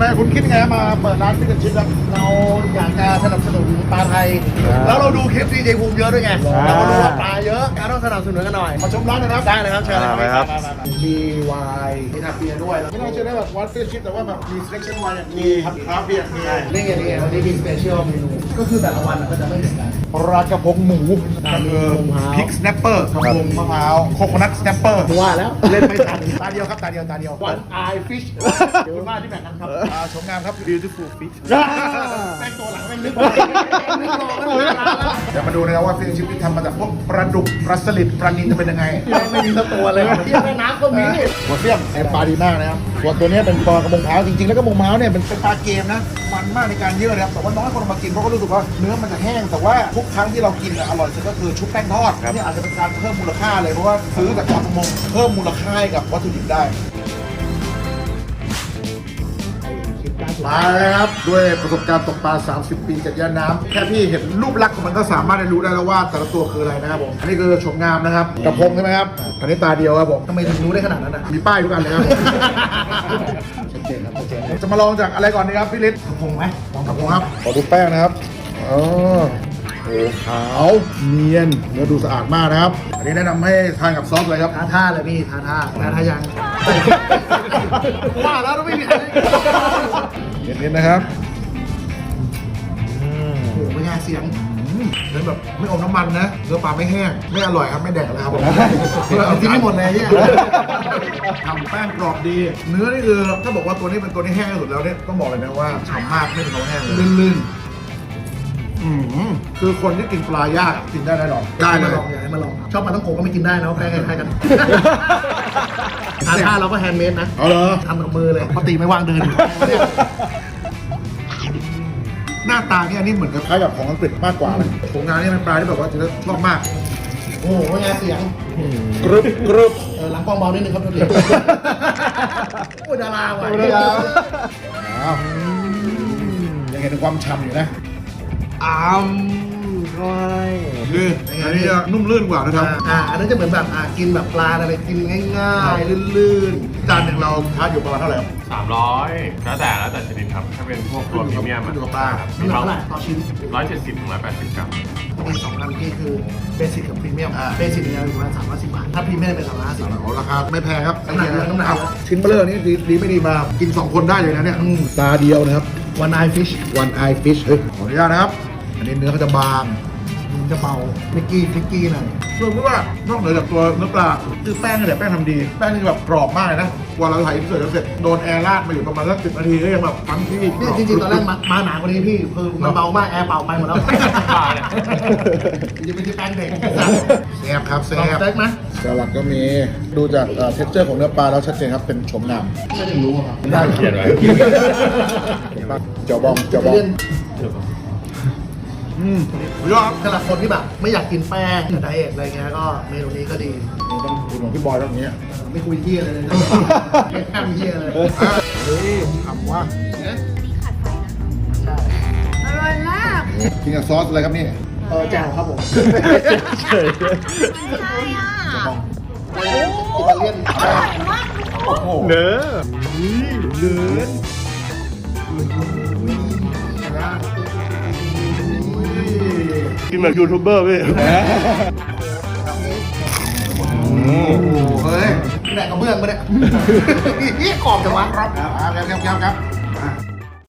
ไมคุณคิดไงมาเปิดร้านฟิชแอนชิพครับเราอยากจะสนับสนุนปลาไทยอ่าแล้วเราดูคลิปดีเจภูมิเยอะด้วยไงอ่าเราก็รู้ว่าปลาเย อะการต้องสนับสนุนกันหน่อย มาชมร้านนะครับได้เลยครับเชิญเลยอ่าไปครับ มีไวน์มีทับเบียร์ด้วยไม่น่าเชื่อได้แบบวันฟิชชิพแต่ว่าแบบมี selection ไวน์เนี่ยมีครับคราฟต์เบียร์มีนี่ไงนี่ไงวันนี้มีสเปเชียลเมนูก็คือแต่ละวันน่ะก็จะไม่เหมือนกันปลากระพงหมูก็คือพริกสแนปเปอร์กระพงมะพร้าวโคโคนัทสแนปเปอร์ว่าแล้วเล่นไม่ทันตาเดียวครับตาเดียวตาเดียววันไอฟิชเดี๋ยวมาที่แบ่งกันครับอ่าชมงามครับ beautiful fish แม่งตัวหลังแม่งนึกว่านึกรอกันอยู่นานแล้วเดี๋ยวมาดูนะครับว่าฟิชชิพที่ทำมาจากพวกปลาดุกปลาสลิดปลานิลจะเป็นยังไง ไม่มีสักตัวเลยเที่ยวแม่น้ำก็มีหัวเสี้ยมแอนปลาดีมากนะครับส่วนตัวเนี้ยเป็นปลากระมงเท้าจริงๆ แล้วกระมงเท้าเนี่ยเป็นเป็นปลาเกมนะ มันมากในการเยื่อนะครับแต่ว่าน้อยคนเอามากินเพราะก็รู้สึกว่าเนื้อมันจะแห้ง แต่ว่าทุกครั้งที่เรากินอะอร่อยสุดก็คือชุบแป้งทอดนี่อาจจะเป็นการเพิ่มมูลค่าเลยเพราะว่าซื้อจากปลากระมงเพิ่มมูลค่าให้กับวัตถุดิบได้ มาแล้วครับด้วยประสบการณ์ตกปลา 30 ปีกับยาน้ำแค่พี่เห็นรูปลักษณ์ของมันก็สามารถได้รู้ได้แล้วว่าแต่ละตัวคืออะไรนะครับผมอันนี้คือโฉมงามนะครับกระพงใช่ไหมครับอันนี้ตาเดียวครับผมทำไมถึงรู้ได้ขนาดนั้นอะมีป้ายทุกอันเลยครับชัดเจนครับชัดเจนจะมาลองจากอะไรก่อนดีครับพี่ฤทธิ์กระพงไหมลองกระพงครับขอดูแป้งนะครับอ๋อโอ้ขาวเนียนเนื้อดูสะอาดมากนะครับ อันนี้แนะนำให้ทานกับซอสเลยครับทาท่าเลยพี่ทาท่าทาท่ายังว่าแล้วต้องไม่มีใครได้ เน้นๆนะครับโอ้โหไม่ง่ายเสียงเน้นแบบไม่อมน้ำมันนะเนื้อปลาไม่แห้ง ไม่อร่อยครับ ไม่แดกเลยครับผมเอากินให้หมดเลยเนี่ยทำแป้งกรอบดี เนื้อนี่คือถ้าบอกว่าตัวนี้เป็นตัวที่แห้งที่สุดแล้วเนี่ยต้องบอกเลยนะว่าฉ่ำมากไม่เป็นของแห้งเลยลื่น อืมคือคนที่กินปลายากกินได้แน่นอนๆมาลองอยากให้มาลองชอบปลาต้องโกก็ไม่กินได้นะแป้งคล้ายๆกันทาท่าเราก็แฮนด์เมดนะเอาเหรอทำกับมือเลยปกติไม่ว่างเดินอยู่เนี่ยหน้าตาเนี่ยอันนี้เหมือนกับคล้ายกับของอังกฤษมากกว่านะของงานนี่เป็นปลาที่แบบว่าจะชอบมาก โอ้โหไม่ง่ายเสียงกรึบกรึบเออหลังกล้องเบานิดนึงครับทุกทีโอ้ยดาราว่ะ อ้าวยังเห็นถึงความฉ่ำอยู่นะ อ้ามก้อยคืออันนี้จะนุ่มลื่นกว่านะครับอ่าอ่า อันนั้นจะเหมือนแบบอ่ากินแบบปลาอะไรกินง่ายๆ ลื่นจานหนึ่งเราทานอยู่ประมาณเท่าไหร่ครับ สามร้อยแล้วแต่แล้วแต่ชนิดครับ ถ้าเป็นพวกตัวพรีเมียมขึ้นอยู่กับปลาๆน้ำหนักเท่าไหร่ต่อชิ้น ร้อยเจ็ดสิบถึงร้อยแปดสิบกรัมมีสองอันที่คือเบสิกกับพรีเมียมเบสิกเนี่ยอยู่ประมาณสามร้อยสิบบาท ถ้าพรีเมียมเป็นสามร้อยห้าสิบโอ้ราคาไม่แพงครับน้ำหนักเยอะน้ำหนักเยอะชิ้นเบลเลอร์นี่ดีดีไม่ดีมา กิน2คนได้เลยนะเนี่ยตาเดียวนะครับวันไอฟิช one eye fish เฮ้ยขออนุญาตนะครับ อันนี้เนื้อเขาจะบางมันจะเบาฟิกกี้ฟิกกี้หน่อยเชื่อว่านอกเหนือจากตัวเนื้อปลาคือแป้งเนี่ยแป้งทำดี แป้งนี่แบบกรอบมากเลยนะกว่าเราถ่ายอินเสิร์ตเสร็จโดนแอร์ราดมาอยู่ประมาณสักสิบนาทีก็ยังแบบฟังที่เนี่ยจริงๆตอนแรกมามาหนากว่านี้พี่คือมันเบามากแอร์เป่าไปหมดแล้วจริงๆเป็นที่แป้งเด็กแซ่บครับลองแซ่บสเต็กไหมสลัดก็มีดูจากเท็กเจอร์ของเนื้อปลาแล้วชัดเจนครับเป็นชมงามไม่ได้รู้ครับได้เขียนไว้เห็นปะเจ้าบองเจ้าบองเล่น อืมยอดสำหรับคนที่แบบไม่อยากกินแป้งไดเอทอะไรเงี้ยก็เมนูนี้ก็ดีนี่ต้องดูของพี่บอยตรงนี้ไม่คุยเที่ยอะไรเลยนะไม่แค่เที่ยเลยเฮ้ยทำว่าใช่อร่อยมากกินกับซอสอะไรครับนี่เออแจ่วครับผมเฉยใช่อะอิตาเลียนอร่อยมากเนื้อ กินแบบยูทูบเบอร์พี่เฮ้ยแดกกระเบื้องมาเนี่ยนี่กรอบจังวะครับครับครับครับครับ